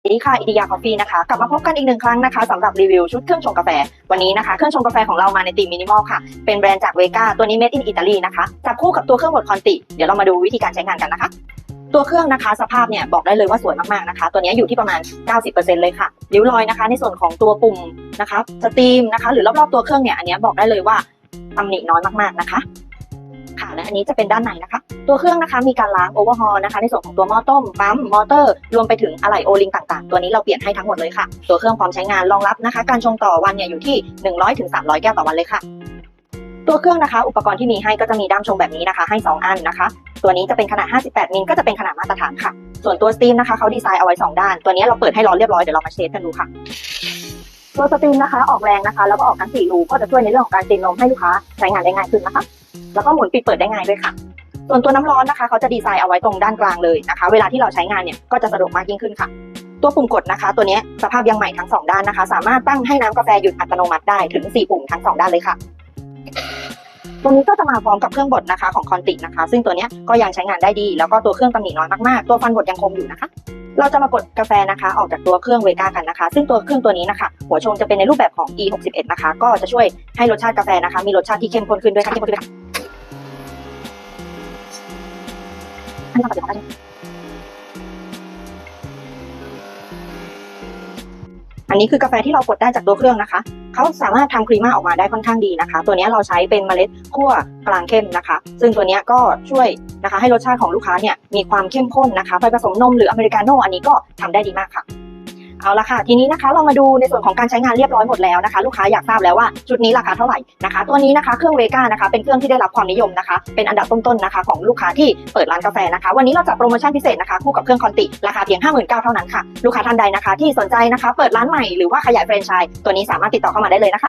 สวัสดีค่ะ อิดิยาคอฟฟี่นะคะ กลับมาพบกันอีกหนึ่งครั้งนะคะสำหรับรีวิวชุดเครื่องชงกาแฟ วันนี้นะคะ เครื่องชงกาแฟของเรามาในตีมมินิมอลค่ะ เป็นแบรนด์จากเวกาตัวนี้ made in Italy นะคะ จับคู่กับตัวเครื่องบดคอนติ เดี๋ยวเรามาดูวิธีการใช้งานกันนะคะ ตัวเครื่องนะคะสภาพเนี่ยบอกได้เลยว่าสวยมากๆนะคะ ตัวนี้อยู่ที่ประมาณ 90%เลยค่ะริ้วรอยนะคะ ในส่วนของตัวปุ่มนะคะสตรีมนะคะ หรือรอบๆตัวเครื่องเนี่ยอันนี้บอกได้เลยว่าตำหนิน้อยมากๆนะคะ อันนี้จะเป็นด้านในนะคะ ตัวเครื่องนะคะมีการล้างโอเวอร์ฮอลนะคะในส่วนของตัวหม้อต้มปั๊มมอเตอร์ รวมไปถึงอะไหล่โอลิงต่างๆ ตัวนี้เราเปลี่ยนให้ทั้งหมดเลยค่ะ ตัวเครื่องพร้อมใช้งานรองรับนะคะ การชงต่อวันเนี่ยอยู่ที่ 100ถึง300 แก้วต่อวันเลยค่ะ ตัวเครื่องนะคะอุปกรณ์ที่มีให้ก็จะมีด้ามชงแบบนี้นะคะ ให้ 2 อันนะคะ ตัวนี้จะเป็นขนาด 58 มิลก็จะเป็นขนาดมาตรฐานค่ะ ส่วนตัวสตรีมนะคะเขาดีไซน์เอาไว้ 2 ด้าน ตัวนี้เราเปิดให้ร้อนเรียบร้อยเดี๋ยวเรามาเทสกันดูค่ะตัวสตรีมนะคะออกแรงนะคะ แล้วก็ออกทั้ง4รูก็จะช่วยในเรื่องของการตีนนมให้ลูกค้าใช้งานได้ง่ายขึ้นนะคะ แล้วก็หมุนปิดเปิดได้ง่ายด้วยค่ะ ส่วนตัวน้ำร้อนนะคะ เขาจะดีไซน์เอาไว้ตรงด้านกลางเลยนะคะ เวลาที่เราใช้งานเนี่ยก็จะสะดวกมากยิ่งขึ้นค่ะ ตัวปุ่มกดนะคะ ตัวนี้สภาพยังใหม่ทั้งสองด้านนะคะ สามารถตั้งให้น้ำกาแฟหยุดอัตโนมัติได้ถึง 4 ปุ่มทั้งสองด้านเลยค่ะ ตัวนี้ก็จะมาพร้อมกับเครื่องบดนะคะของคอนตินะคะ ซึ่งตัวนี้ก็ยังใช้งานได้ดี แล้วก็ตัวเครื่องตำหนิน้อยมากๆ ตัวฟันบดยังคมอยู่นะคะ เราจะมากดกาแฟนะคะออกจากตัวเครื่องเวก้ากันนะคะ ซึ่งตัวเครื่องตัวนี้นะคะ หัวชงจะเป็นในรูปแบบของ E61 นะคะ ก็จะช่วยให้รสชาติกาแฟนะคะ มีรสชาติที่เข้มข้นขึ้นด้วยค่ะเข้มข้นขึ้นด้วยค่ะอันนี้เราปฏิบัติได้ อันนี้คือกาแฟที่เรากดได้จากตัวเครื่องนะคะเขาสามารถทำครีม่าออกมาได้ค่อนข้างดีนะคะ ตัวนี้เราใช้เป็นเมล็ดขั่วกลางเข้มนะคะ ซึ่งตัวนี้ก็ช่วยนะคะให้รสชาติของลูกค้าเนี่ยมีความเข้มข้นนะคะไปผสมนมหรืออเมริกาโน่อันนี้ก็ทำได้ดีมากค่ะ เอาละค่ะ ทีนี้นะคะเรามาดูในส่วนของการใช้งานเรียบร้อยหมดแล้วนะคะ ลูกค้าอยากทราบแล้วว่าชุดนี้ราคาเท่าไหร่นะคะ ตัวนี้นะคะเครื่องเวก้านะคะ เป็นเครื่องที่ได้รับความนิยมนะคะ เป็นอันดับต้นๆนะคะ ของลูกค้าที่เปิดร้านกาแฟนะคะ วันนี้เราจัดโปรโมชั่นพิเศษนะคะคู่กับเครื่องคอนติราคาเพียง 59,000เท่านั้นค่ะลูกค้าท่านใดนะคะ ที่สนใจนะคะ เปิดร้านใหม่หรือว่าขยายแฟรนไชส์ตัวนี้สามารถติดต่อเข้ามาได้เลยนะคะ